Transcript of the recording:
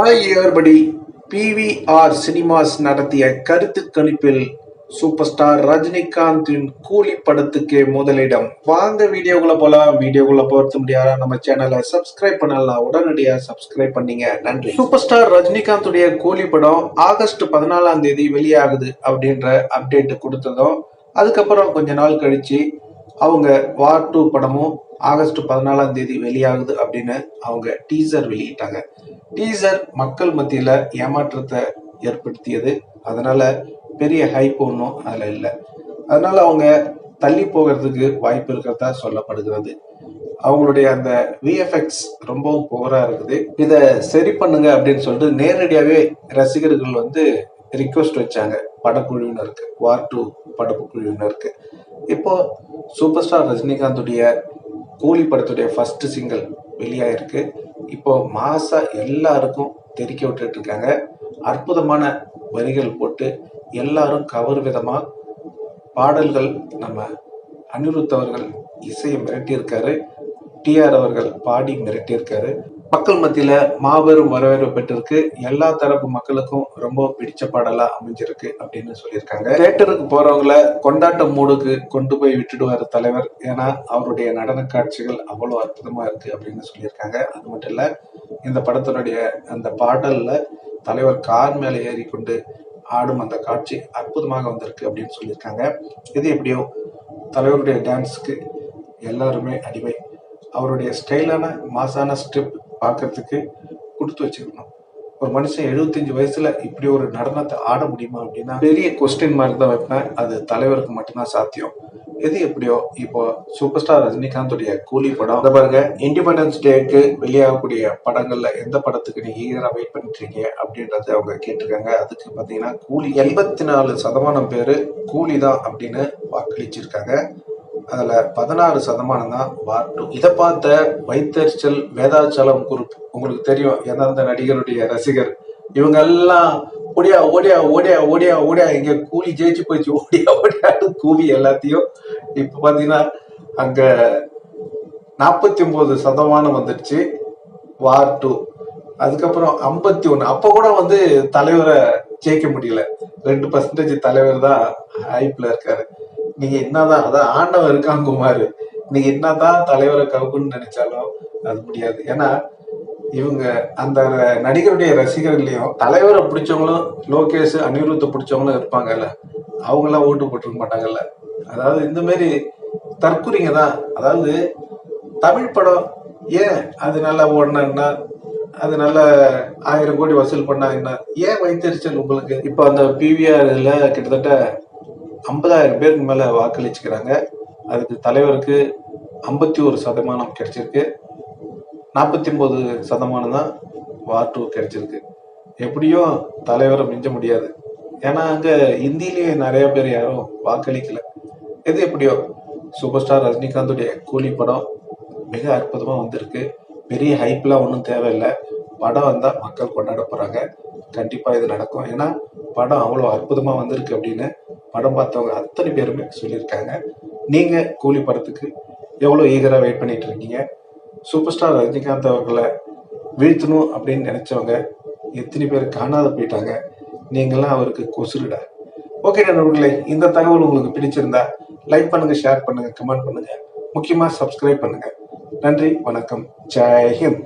ஆகியோர்படி PVR cinemas நடத்திய கருத்து கணிப்பில் சூப்பர் ஸ்டார் ரஜினிகாந்தின் கூலி படத்துக்கே முதலிடம். வாங்க வீடியோக்குள்ள போலாம். வீடியோக்குள்ள போறது முடியாத? நம்ம சேனலை சப்ஸ்கிரைப் பண்ணலாம் உடனடியா சப்ஸ்கிரைப் பண்ணீங்க. நன்றி. சூப்பர் ஸ்டார் ரஜினிகாந்துடைய கூலி படம் ஆகஸ்ட் பதினாலாம் தேதி வெளியாகுது அப்படின்ற அப்டேட் கொடுத்ததும் அதுக்கப்புறம் கொஞ்ச நாள் கழிச்சு அவங்க வார் டூ படமும் ஆகஸ்ட் பதினாலாம் தேதி வெளியாகுது அப்படின்னு அவங்க டீசர் வெளியிட்டாங்க. டீசர் மக்கள் மத்தியில் ஏமாற்றத்தை ஏற்படுத்தியது. அதனால பெரிய ஹைப் ஒன்றும் அதில் இல்லை. அதனால அவங்க தள்ளி போகிறதுக்கு வாய்ப்பு இருக்கிறதா சொல்லப்படுகிறது. அவங்களுடைய அந்த விஎஃப்எக்ஸ் ரொம்பவும் புகராக இருக்குது. இதை சரி பண்ணுங்க அப்படின்னு சொல்லிட்டு நேரடியாகவே ரசிகர்கள் வந்து ரிக்வெஸ்ட் வச்சாங்க. படக்குழுவினருக்கு வார் டூ படக்குழுவினருக்கு. இப்போ சூப்பர் ஸ்டார் ரஜினிகாந்துடைய கூலி படத்துடைய ஃபர்ஸ்ட் சிங்கிள் வெளியாயிருக்கு. இப்போ மாசா எல்லாருக்கும் தெரிக்க விட்டுட்டு இருக்காங்க அற்புதமான வரிகள் போட்டு எல்லாரும் கவர் விதமாக பாடல்கள் நம்ம அனிருத் அவர்கள் இசையை மிரட்டியிருக்காரு. டிஆர் அவர்கள் பாடி மிரட்டியிருக்காரு. மக்கள் மத்தியில மாபெரும் வரவேற்பு பெற்றிருக்கு. எல்லா தரப்பு மக்களுக்கும் ரொம்ப பிடிச்ச பாடலா அமைஞ்சிருக்கு அப்படின்னு சொல்லியிருக்காங்க. தேட்டருக்கு போறவங்கள கொண்டாட்ட மூடுக்கு கொண்டு போய் விட்டுடுவார் தலைவர். ஏன்னா அவருடைய நடன காட்சிகள் அவ்வளவு அற்புதமா இருக்கு அப்படின்னு சொல்லியிருக்காங்க. அது மட்டும் இல்ல இந்த படத்தினுடைய அந்த பாடல்ல தலைவர் கார் மேல ஏறி கொண்டு ஆடும் அந்த காட்சி அற்புதமாக வந்திருக்கு அப்படின்னு சொல்லியிருக்காங்க. இது எப்படியோ தலைவருடைய டான்ஸுக்கு எல்லாருமே அடிமை. அவருடைய ஸ்டைலான மாசான ஸ்டெப் பார்க்கறதுக்கு கொடுத்து வச்சிருக்கணும் ஒரு மனுஷன் 75 வயசுல இப்படி ஒரு நடனத்தை ஆட முடியுமா அப்படின்னா பெரிய கொஸ்டின் மாதிரி தான் வைப்பேன். அது தலைவருக்கு மட்டும்தான் சாத்தியம். எது எப்படியோ இப்போ சூப்பர் ஸ்டார் ரஜினிகாந்துடைய கூலி படம். அதை பாருங்க இண்டிபெண்டன்ஸ் டேக்கு வெளியாகக்கூடிய படங்கள்ல எந்த படத்துக்கு நீங்க ஈகரா வெயிட் பண்ணிட்டு இருக்கீங்க அப்படின்றத அவங்க கேட்டிருக்காங்க. அதுக்கு பாத்தீங்கன்னா கூலி எண்பத்தி நாலு சதமானம் பேரு கூலி தான் அப்படின்னு வாக்களிச்சிருக்காங்க. அதுல பதினாறு சதமானம் தான் வார் டூ இதை பார்த்த வைத்தறிச்சல் வேதாச்சலம் குரூப் உங்களுக்கு தெரியும் எந்தெந்த நடிகருடைய ரசிகர். இவங்க எல்லாம் ஓடியா ஓடியா ஓடியா ஓடியா ஓடியா இங்க கூலி ஜெயிச்சு போயிடுச்சு. ஓடியா ஓடியான்னு கூவி எல்லாத்தையும் இப்போ பாத்தீங்கன்னா அங்க நாற்பத்தி ஒன்பது சதமானம் வந்துடுச்சு வார் டூ அதுக்கப்புறம் ஐம்பத்தி ஒன்று அப்போ கூட வந்து தலைவரை ஜெயிக்க முடியல. ரெண்டு பர்சன்டேஜ் தலைவர் தான் ஹைப்பில் இருக்காரு. நீங்க என்னதான் அதான் ஆண்டவன் இருக்கான் குமார். நீங்க என்னதான் தலைவரை கவுக்குன்னு நினைச்சாலும் அது முடியாது. ஏன்னா இவங்க அந்த நடிகருடைய ரசிகர்களையும் தலைவரை பிடிச்சவங்களும் லோகேஷ் அனிருத்த பிடிச்சவங்களும் இருப்பாங்கல்ல. அவங்களாம் ஓட்டு போட்டிருக்க மாட்டாங்கல்ல. அதாவது இந்த மாதிரி தற்குறிங்க தான். அதாவது தமிழ் படம் ஏன் அது நல்லா ஓடினா அது நல்லா ஆயிரம் கோடி வசூல் பண்ணா என்ன? ஏன் வைத்தறிச்சல் உங்களுக்கு? இப்போ அந்த பிவிஆர் இதில் கிட்டத்தட்ட ஐம்பதாயிரம் பேருக்கு மேல வாக்களிச்சுக்கிறாங்க. அதுக்கு தலைவருக்கு ஐம்பத்தி ஒரு சதமானம் கிடைச்சிருக்கு. நாற்பத்தி ஒன்பது சதமானம் தான் வார் டூ கிடைச்சிருக்கு. எப்படியும் தலைவரை மிஞ்ச முடியாது. ஏன்னா அங்க இந்தியிலேயே நிறைய பேர் யாரும் வாக்களிக்கல. எது எப்படியோ சூப்பர் ஸ்டார் ரஜினிகாந்துடைய கூலி படம் மிக அற்புதமா வந்திருக்கு. பெரிய ஹைப்லாம் ஒன்றும் தேவையில்லை. படம் வந்தால் மக்கள் கொண்டாட போகிறாங்க கண்டிப்பாக இது நடக்கும். ஏன்னா படம் அவ்வளோ அற்புதமாக வந்திருக்கு அப்படின்னு படம் பார்த்தவங்க அத்தனை பேருமே சொல்லியிருக்காங்க. நீங்கள் கூலி படத்துக்கு எவ்வளோ ஈகராக வெயிட் பண்ணிட்டு இருக்கீங்க? சூப்பர் ஸ்டார் ரஜினிகாந்த் அவர்களை வீழ்த்தணும் அப்படின்னு நினச்சவங்க எத்தனை பேர் காணாத போயிட்டாங்க. நீங்களாம் அவருக்கு கொசுருடா ஓகே நண்பர்களே இந்த தகவல் உங்களுக்கு பிடிச்சிருந்தா லைக் பண்ணுங்க ஷேர் பண்ணுங்க கமெண்ட் பண்ணுங்க. முக்கியமாக சப்ஸ்கிரைப் பண்ணுங்க. நன்றி வணக்கம். ஜெய் ஹிந்த்.